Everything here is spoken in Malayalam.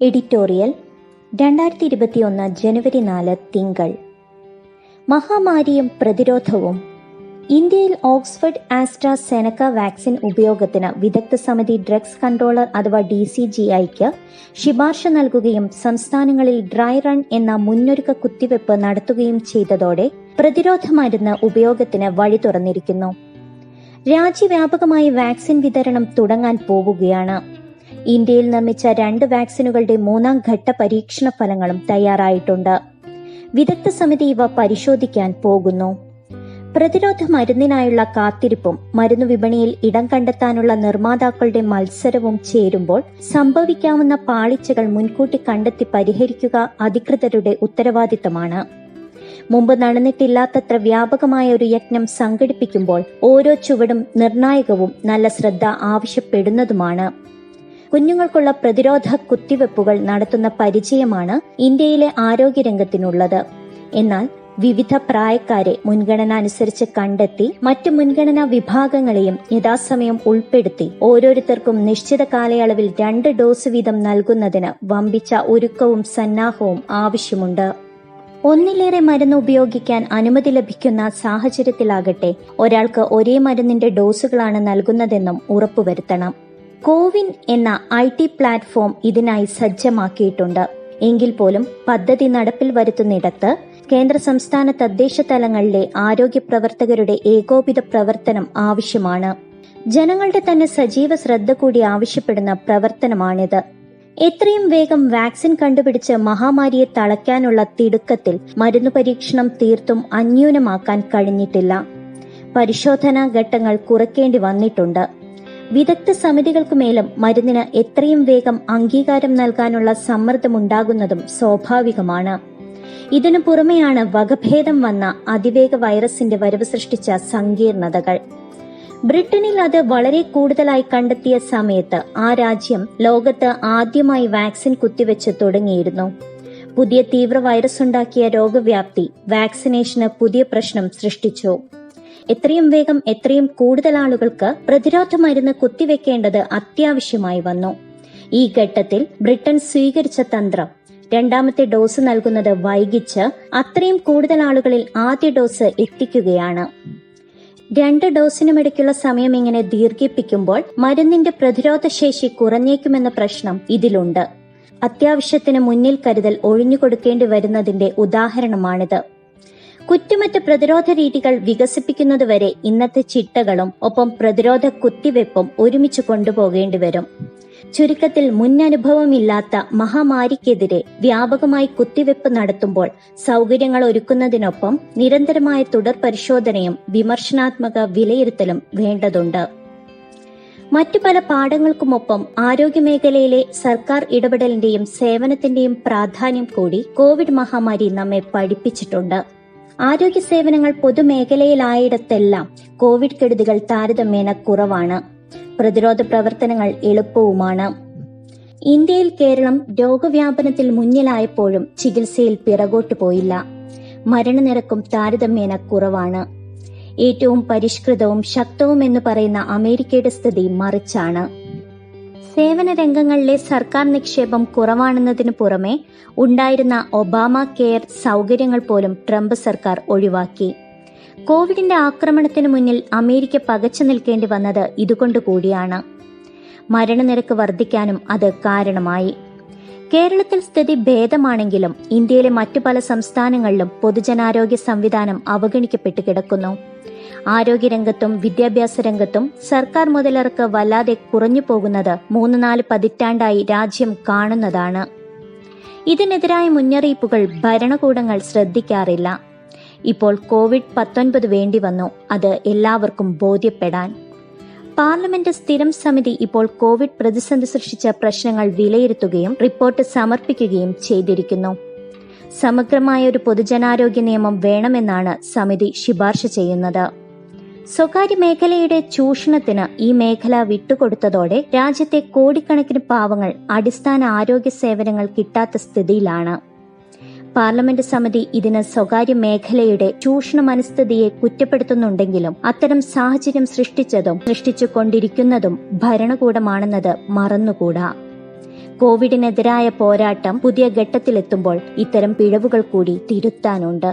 എഡിറ്റോറിയൽ രണ്ടായിരത്തി ഇരുപത്തിയൊന്ന് ജനുവരി നാല് തിങ്കൾ. മഹാമാരിയും പ്രതിരോധവും. ഇന്ത്യയിൽ ഓക്സ്ഫർഡ് ആസ്ട്ര സെനക്ക വാക്സിൻ ഉപയോഗത്തിന് വിദഗ്ധ സമിതി ഡ്രഗ്സ് കൺട്രോളർ അഥവാ ഡി സി ജി ഐക്ക് ശുപാർശ നൽകുകയും സംസ്ഥാനങ്ങളിൽ ഡ്രൈ റൺ എന്ന മുന്നൊരുക്ക കുത്തിവെപ്പ് നടത്തുകയും ചെയ്തതോടെ പ്രതിരോധ മരുന്ന് ഉപയോഗത്തിന് വഴി തുറന്നിരിക്കുന്നു. രാജ്യവ്യാപകമായി വാക്സിൻ വിതരണം തുടങ്ങാൻ പോവുകയാണ് ഇന്ത്യയിൽ നിർമ്മിച്ച രണ്ട് വാക്സിനുകളുടെ മൂന്നാം ഘട്ട പരീക്ഷണ ഫലങ്ങളും തയ്യാറായിട്ടുണ്ട്. വിദഗ്ധ സമിതി ഇവ പരിശോധിക്കാൻ പോകുന്നു. പ്രതിരോധ മരുന്നിനായുള്ള കാത്തിരിപ്പും മരുന്നു വിപണിയിൽ ഇടം കണ്ടെത്താനുള്ള നിർമ്മാതാക്കളുടെ മത്സരവും ചേരുമ്പോൾ സംഭവിക്കാവുന്ന പാളിച്ചകൾ മുൻകൂട്ടി കണ്ടെത്തി പരിഹരിക്കുക അധികൃതരുടെ ഉത്തരവാദിത്തമാണ്. മുമ്പ് നടന്നിട്ടില്ലാത്തത്ര വ്യാപകമായ ഒരു യജ്ഞം സംഘടിപ്പിക്കുമ്പോൾ ഓരോ ചുവടും നിർണായകവും നല്ല ശ്രദ്ധ ആവശ്യപ്പെടുന്നതുമാണ്. കുഞ്ഞുങ്ങൾക്കുള്ള പ്രതിരോധ കുത്തിവെപ്പുകൾ നടത്തുന്ന പരിചയമാണ് ഇന്ത്യയിലെ ആരോഗ്യരംഗത്തിനുള്ളത്. എന്നാൽ വിവിധ പ്രായക്കാരെ മുൻഗണന അനുസരിച്ച് കണ്ടെത്തി മറ്റ് മുൻഗണനാ വിഭാഗങ്ങളെയും യഥാസമയം ഉൾപ്പെടുത്തി ഓരോരുത്തർക്കും നിശ്ചിത കാലയളവിൽ രണ്ട് ഡോസ് വീതം നൽകുന്നതിന് വമ്പിച്ച ഒരുക്കവും സന്നാഹവും ആവശ്യമുണ്ട്. ഒന്നിലേറെ മരുന്ന് ഉപയോഗിക്കാൻ അനുമതി ലഭിക്കുന്ന സാഹചര്യത്തിലാകട്ടെ ഒരാൾക്ക് ഒരേ മരുന്നിന്റെ ഡോസുകളാണ് നൽകുന്നതെന്നും ഉറപ്പുവരുത്തണം. കോവിൻ എന്ന ഐ ടി പ്ലാറ്റ്ഫോം ഇതിനായി സജ്ജമാക്കിയിട്ടുണ്ട്. എങ്കിൽ പോലും പദ്ധതി നടപ്പിൽ വരുത്തുന്നിടത്ത് കേന്ദ്ര സംസ്ഥാന തദ്ദേശ തലങ്ങളിലെ ആരോഗ്യ പ്രവർത്തകരുടെ ഏകോപിത പ്രവർത്തനം ആവശ്യമാണ്. ജനങ്ങളുടെ തന്നെ സജീവ ശ്രദ്ധ കൂടി ആവശ്യപ്പെടുന്ന പ്രവർത്തനമാണിത്. എത്രയും വേഗം വാക്സിൻ കണ്ടുപിടിച്ച് മഹാമാരിയെ തളയ്ക്കാനുള്ള തിടുക്കത്തിൽ മരുന്ന് പരീക്ഷണം തീർത്തും അന്യൂനമാക്കാൻ കഴിഞ്ഞിട്ടില്ല. പരിശോധനാ ഘട്ടങ്ങൾ കുറയ്ക്കേണ്ടി വന്നിട്ടുണ്ട്. വിദഗ്ധ സമിതികൾക്ക് മേലും മരുന്നിന് എത്രയും വേഗം അംഗീകാരം നൽകാനുള്ള സമ്മർദ്ദമുണ്ടാകുന്നതും സ്വാഭാവികമാണ്. ഇതിനു പുറമെയാണ് വകഭേദം വന്ന അതിവേഗ വൈറസിന്റെ വരവ് സൃഷ്ടിച്ച സങ്കീർണതകൾ. ബ്രിട്ടനിൽ അത് വളരെ കൂടുതലായി കണ്ടെത്തിയ സമയത്ത് ആ രാജ്യം ലോകത്ത് ആദ്യമായി വാക്സിൻ കുത്തിവെച്ച് തുടങ്ങിയിരുന്നു. പുതിയ തീവ്ര വൈറസ് ഉണ്ടാക്കിയ രോഗവ്യാപ്തി വാക്സിനേഷന് പുതിയ പ്രശ്നം സൃഷ്ടിച്ചു. എത്രയും വേഗം എത്രയും കൂടുതൽ ആളുകൾക്ക് പ്രതിരോധ മരുന്ന് കുത്തിവെക്കേണ്ടത് അത്യാവശ്യമായി വന്നു. ഈ ഘട്ടത്തിൽ ബ്രിട്ടൻ സ്വീകരിച്ച തന്ത്രം രണ്ടാമത്തെ ഡോസ് നൽകുന്നത് വൈകിച്ച് അത്രയും കൂടുതൽ ആളുകളിൽ ആദ്യ ഡോസ് എത്തിക്കുകയാണ്. രണ്ട് ഡോസിനുമിടയ്ക്കുള്ള സമയം ഇങ്ങനെ ദീർഘിപ്പിക്കുമ്പോൾ മരുന്നിന്റെ പ്രതിരോധ ശേഷി കുറഞ്ഞേക്കുമെന്ന പ്രശ്നം ഇതിലുണ്ട്. അത്യാവശ്യത്തിന് മുന്നിൽ കരുതൽ ഒഴിഞ്ഞുകൊടുക്കേണ്ടി വരുന്നതിന്റെ ഉദാഹരണമാണിത്. കുറ്റമറ്റ പ്രതിരോധ രീതികൾ വികസിപ്പിക്കുന്നതുവരെ ഇന്നത്തെ ചിട്ടകളും ഒപ്പം പ്രതിരോധ കുത്തിവെപ്പും ഒരുമിച്ച് കൊണ്ടുപോകേണ്ടി വരും. ചുരുക്കത്തിൽ മുന്നനുഭവമില്ലാത്ത മഹാമാരിക്കെതിരെ വ്യാപകമായി കുത്തിവെപ്പ് നടത്തുമ്പോൾ സൗകര്യങ്ങൾ ഒരുക്കുന്നതിനൊപ്പം നിരന്തരമായ തുടർ പരിശോധനയും വിമർശനാത്മക വിലയിരുത്തലും വേണ്ടതുണ്ട്. മറ്റു പല പാഠങ്ങൾക്കുമൊപ്പം ആരോഗ്യമേഖലയിലെ സർക്കാർ ഇടപെടലിന്റെയും സേവനത്തിന്റെയും പ്രാധാന്യം കൂടി കോവിഡ് മഹാമാരി നമ്മെ പഠിപ്പിച്ചിട്ടുണ്ട്. ആരോഗ്യ സേവനങ്ങൾ പൊതുമേഖലയിലായിടത്തെല്ലാം കോവിഡ് കെടുതികൾ താരതമ്യേന കുറവാണ്. പ്രതിരോധ പ്രവർത്തനങ്ങൾ എളുപ്പവുമാണ്. ഇന്ത്യയിൽ കേരളം രോഗവ്യാപനത്തിൽ മുന്നിലായപ്പോഴും ചികിത്സയിൽ പിറകോട്ടു പോയില്ല. മരണനിരക്കും താരതമ്യേന കുറവാണ്. ഏറ്റവും പരിഷ്കൃതവും ശക്തവും എന്ന് പറയുന്ന അമേരിക്കയുടെ സ്ഥിതി മറിച്ചാണ്. സേവന രംഗങ്ങളിലെ സർക്കാർ നിക്ഷേപം കുറവാണെന്നതിനു പുറമെ ഉണ്ടായിരുന്ന ഒബാമ കെയർ സൗകര്യങ്ങൾ പോലും ട്രംപ് സർക്കാർ ഒഴിവാക്കി. കോവിഡിന്റെ ആക്രമണത്തിന് മുന്നിൽ അമേരിക്ക പകച്ചു നിൽക്കേണ്ടി വന്നത് ഇതുകൊണ്ട് കൂടിയാണ്. മരണനിരക്ക് വർദ്ധിക്കാനും അത് കാരണമായി. കേരളത്തിൽ സ്ഥിതി ഭേദമാണെങ്കിലും ഇന്ത്യയിലെ മറ്റു പല സംസ്ഥാനങ്ങളിലും പൊതുജനാരോഗ്യ സംവിധാനം അവഗണിക്കപ്പെട്ടു കിടക്കുന്നു. ആരോഗ്യരംഗത്തും വിദ്യാഭ്യാസ രംഗത്തും സർക്കാർ മുതലിറക്ക് വല്ലാതെ കുറഞ്ഞു പോകുന്നത് മൂന്ന് നാല് പതിറ്റാണ്ടായി രാജ്യം കാണുന്നതാണ്. ഇതിനെതിരായ മുന്നറിയിപ്പുകൾ ഭരണകൂടങ്ങൾ ശ്രദ്ധിക്കാറില്ല. ഇപ്പോൾ കോവിഡ് പത്തൊൻപത് വേണ്ടി വന്നു. അത് എല്ലാവർക്കും ബോധ്യപ്പെടാൻ. പാർലമെന്റ് സ്ഥിരം സമിതി ഇപ്പോൾ കോവിഡ് പ്രതിസന്ധി സൃഷ്ടിച്ച പ്രശ്നങ്ങൾ വിലയിരുത്തുകയും റിപ്പോർട്ട് സമർപ്പിക്കുകയും ചെയ്തിരിക്കുന്നു. സമഗ്രമായ ഒരു പൊതുജനാരോഗ്യ നിയമം വേണമെന്നാണ് സമിതി ശുപാർശ ചെയ്യുന്നത്. സ്വകാര്യ മേഖലയുടെ ചൂഷണത്തിന് ഈ മേഖല വിട്ടുകൊടുത്തതോടെ രാജ്യത്തെ കോടിക്കണക്കിന് പാവങ്ങൾ അടിസ്ഥാന ആരോഗ്യ സേവനങ്ങൾ കിട്ടാത്ത സ്ഥിതിയിലാണ്. പാർലമെന്റ് സമിതി ഇതിന് സ്വകാര്യ മേഖലയുടെ ചൂഷണ മനസ്ഥിതിയെ കുറ്റപ്പെടുത്തുന്നുണ്ടെങ്കിലും അത്തരം സാഹചര്യം സൃഷ്ടിച്ചതും സൃഷ്ടിച്ചുകൊണ്ടിരിക്കുന്നതും ഭരണകൂടമാണെന്നത് മറന്നുകൂടാ. കോവിഡിനെതിരായ പോരാട്ടം പുതിയ ഘട്ടത്തിലെത്തുമ്പോൾ ഇത്തരം പിഴവുകൾ കൂടി തിരുത്താനുണ്ട്